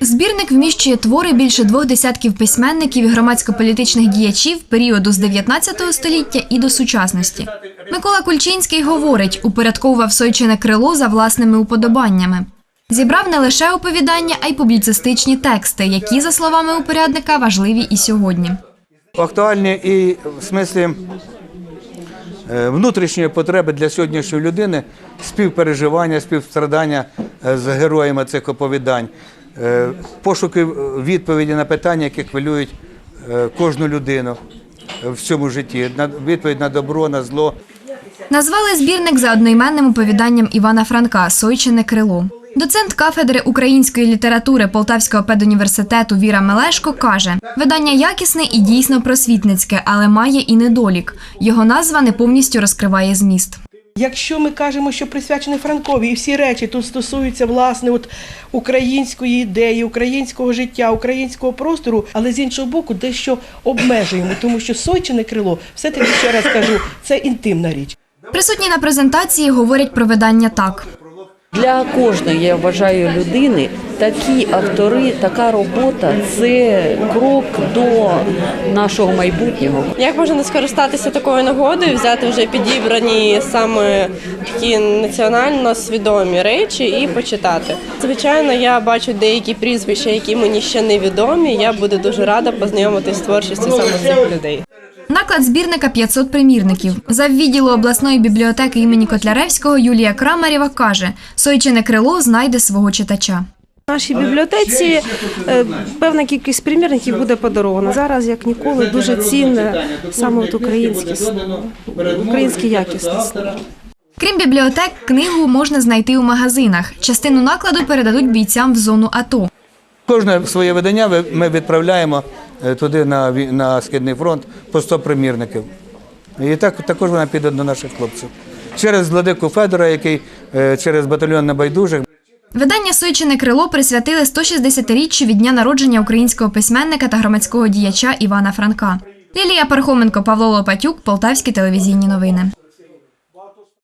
Збірник вміщує твори більше двох десятків письменників і громадсько-політичних діячів періоду з 19 століття і до сучасності. Микола Кульчинський говорить, упорядковував Сойчине крило за власними уподобаннями. Зібрав не лише оповідання, а й публіцистичні тексти, які, за словами упорядника, важливі і сьогодні. актуальні і в смислі внутрішньої потреби для сьогоднішньої людини співпереживання, співстрадання е, з героями цих оповідань, е, пошуки відповіді на питання, які хвилюють е, кожну людину в цьому житті, відповідь на добро, на зло. Назвали збірник за одноіменним оповіданням Івана Франка Сойчине крило. Доцент кафедри української літератури Полтавського педуніверситету Віра Мелешко каже: видання якісне і дійсно просвітницьке, але має і недолік. Його назва не повністю розкриває зміст. Якщо ми кажемо, що присвячений Франкові, і всі речі тут стосуються власне от української ідеї, українського життя, українського простору, але з іншого боку, дещо обмежуємо, тому що сойчине крило, все таки ще раз кажу, це інтимна річ. Присутні на презентації говорять про видання так. Для кожної, я вважаю, людини такі автори, така робота це крок до нашого майбутнього. Як можна скористатися такою нагодою, взяти вже підібрані саме такі національно свідомі речі і почитати? Звичайно, я бачу деякі прізвища, які мені ще не відомі. Я буду дуже рада познайомитись з творчістю саме цих людей. Наклад збірника 500 примірників. За відділу обласної бібліотеки імені Котляревського Юлія Крамарєва каже: Сойчине крило знайде свого читача. В нашій бібліотеці е, певна кількість примірників буде подарована. Зараз, як ніколи, дуже цінне саме от українське слово, українське якісне слово. Крім бібліотек, книгу можна знайти у магазинах. Частину накладу передадуть бійцям в зону АТО. Кожне своє видання ви- ми відправляємо туди на, на Східний фронт по 100 примірників. І так, також вона піде до наших хлопців. Через владику Федора, який е, через батальйон небайдужих Видання Сойчине крило присвятили 160-річчю від дня народження українського письменника та громадського діяча Івана Франка. Лілія Пархоменко, Павло Лопатюк, Полтавські телевізійні новини.